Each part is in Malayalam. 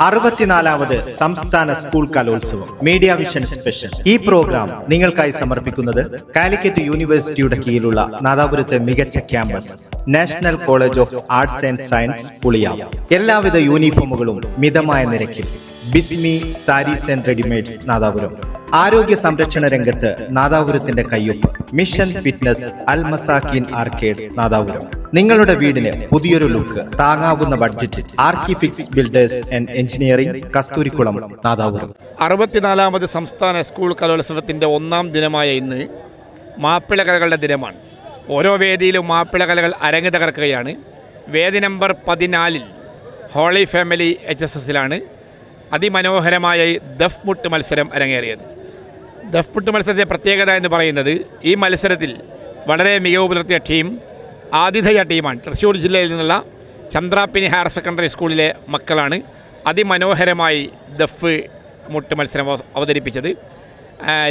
അറുപത്തിനാലാമത് സംസ്ഥാന സ്കൂൾ കലോത്സവം മീഡിയ വിഷൻ സ്പെഷ്യൽ ഈ പ്രോഗ്രാം നിങ്ങൾക്കായി സമർപ്പിക്കുന്നത് കാലിക്കറ്റ് യൂണിവേഴ്സിറ്റിയുടെ കീഴിലുള്ള നാദാപുരത്തെ മികച്ച campus national college of arts and science Puliyav എല്ലാവിധ യൂണിഫോമുകളും മിതമായ നിരക്കിൽ. Bismi sarees and readymades Nadapuram. ആരോഗ്യ സംരക്ഷണ രംഗത്ത് നാദാപുരത്തിന്റെ കയ്യൊപ്പ്. Mission fitness Al Masakin arcade Nadapuram. നിങ്ങളുടെ വീടിന് പുതിയൊരു ലുക്ക് താങ്ങാവുന്ന ബഡ്ജറ്റിൽ Archifix builders and engineering Kasturikulam Nadapuram. അറുപത്തിനാലാമത് സംസ്ഥാന സ്കൂൾ കലോത്സവത്തിന്റെ ഒന്നാം ദിനമായ ഇന്ന് മാപ്പിള കലകളുടെ ദിനമാണ്. ഓരോ വേദിയിലും മാപ്പിള കലകൾ അരങ്ങ് തകർക്കുകയാണ്. വേദി നമ്പർ പതിനാലിൽ ഹോളി ഫാമിലി എച്ച് എസ് എസിലാണ് അതിമനോഹരമായ ദഫ് മുട്ട് മത്സരം അരങ്ങേറിയത്. ദഫ് മുട്ട് മത്സരത്തിന്റെ പ്രത്യേകത എന്ന് പറയുന്നത് ഈ മത്സരത്തിൽ വളരെ മികവ് പുലർത്തിയ ടീം ആതിഥേയ ടീമാണ്. തൃശ്ശൂർ ജില്ലയിൽ നിന്നുള്ള ചന്ദ്രാപ്പിനി ഹയർ സെക്കൻഡറി സ്കൂളിലെ മക്കളാണ് അതിമനോഹരമായി ദഫ് മുട്ട് മത്സരം അവ- അവതരിപ്പിച്ചത്.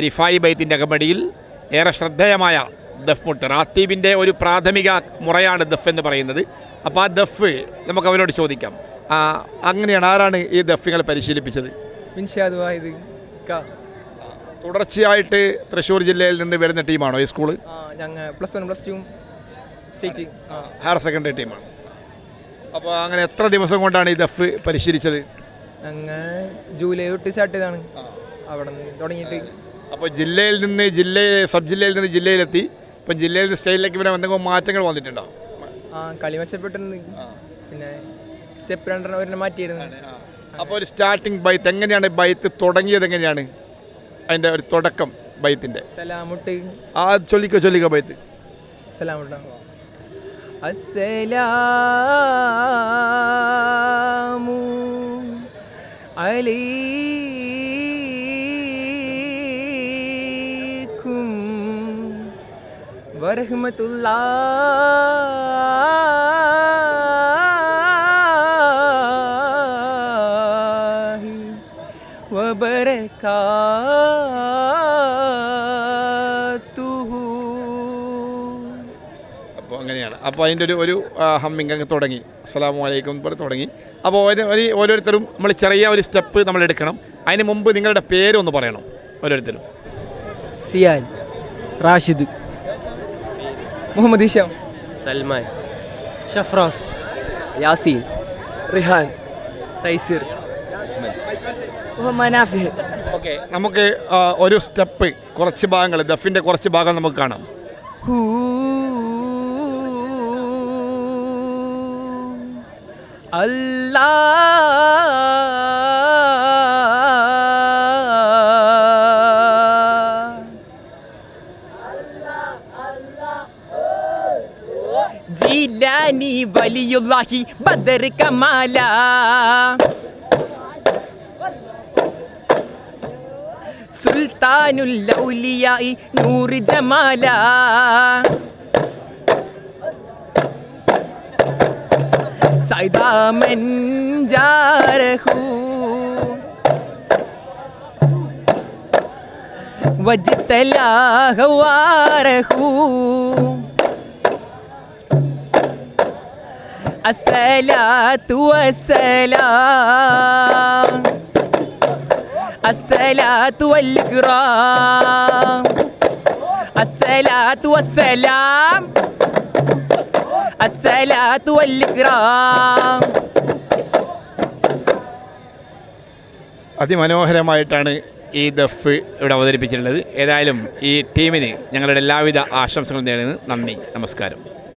റിഫായി ബൈത്തിന്റെ അകമ്പടിയിൽ ഏറെ ശ്രദ്ധേയമായ ദഫ് മുട്ട്. റാത്തീബിന്റെ ഒരു പ്രാഥമിക മുറയാണ് ദഫ് എന്ന് പറയുന്നത്. അപ്പോൾ ആ ദഫ് നമുക്ക് അവരോട് ചോദിക്കാം. അങ്ങനെയാണ് ആരാണ് ഈ ദഫുകൾ പരിശീലിപ്പിച്ചത്? തുടർച്ചയായിട്ട് തൃശ്ശൂർ ജില്ലയിൽ നിന്ന് വരുന്ന ടീമാണോ ഈ സ്കൂൾ? ഞങ്ങൾ plus one plus two state higher secondary ടീമാണ് അപ്പോൾ അങ്ങനെ എത്ര ദിവസം കൊണ്ടാണ് ഈ ദഫ് പരിശീലിച്ചത്? ഞങ്ങൾ ജൂലൈ തൊട്ട് സ്റ്റാർട്ട് ചെയ്താണ് അവിടെ നിന്ന് തുടങ്ങിയിട്ട്. അപ്പോൾ ജില്ലയിൽ നിന്ന് ജില്ലയിൽ സബ് ജില്ലയിൽ നിന്ന് ജില്ലയിലെത്തി. ഇപ്പം ജില്ലയിൽ നിന്ന് സ്റ്റേറ്റിലേക്ക് പിന്നെ എന്തെങ്കിലും മാറ്റങ്ങൾ വന്നിട്ടുണ്ടോ? ആ കളി മെച്ചപ്പെട്ടിട്ടുണ്ട്. പിന്നെ സ്റ്റെപ്പ് രണ്ടെണ്ണം ഒരെണ്ണം മാറ്റിയിരുന്നു. അപ്പോൾ ഒരു സ്റ്റാർട്ടിങ് ബൈത്ത് എങ്ങനെയാണ് ബൈത്ത് തുടങ്ങിയത് എങ്ങനെയാണ്? അതിന്റെ ഒരു തുടക്കം ബൈത്തിന്റെ. സലാമുട്ട്. ആ ചൊല്ലിക്കോ ചൊല്ലിക്കോ ബൈത്ത്. സലാമുട്ട. അസ്സലാമു അലൈക്കും അങ്ങനെയാണ്. അപ്പോൾ അതിന്റെ ഒരു ഒരു ഹമ്മിങ് അങ്ങ് തുടങ്ങി. അസ്സലാമു അലൈക്കും പറഞ്ഞ് തുടങ്ങി. അപ്പോൾ ഒരു ഒരു ഓരോരുത്തരും നമ്മൾ ചെറിയ ഒരു സ്റ്റെപ്പ് നമ്മൾ എടുക്കണം. അതിന് മുമ്പ് നിങ്ങളുടെ പേരൊന്ന് പറയണം ഓരോരുത്തരും. സിയാൻ റാഷിദ്. മുഹമ്മദ് ഇഷാം സൽമാൻ. ഷഫ്രാസ്. യാസീൻ. റിഹാൻ. തൈസിർ. ഓക്കെ നമുക്ക് ഒരു സ്റ്റെപ്പ് കുറച്ച് ഭാഗങ്ങൾ ദഫിന്റെ കുറച്ച് ഭാഗം നമുക്ക് കാണാം. ഹൂ അല്ലാ ജീലാനി വലിയുല്ലാഹി ബദർ കമാല. സുൽത്താനുൽ ഔലിയായി നൂറ് ജമാല. فإذا من جاره وجتلا هواره الصلاة والسلام الصلاة والإكرام السلام والسلام الصلاة والإكرام അതിമനോഹരമായിട്ടാണ് ഈ ദഫ് ഇവിടെ അവതരിപ്പിച്ചിട്ടുള്ളത് ഏതായാലും ഈ ടീമിന് ഞങ്ങളുടെ എല്ലാവിധ ആശംസകളും നേടുന്നു നന്ദി നമസ്കാരം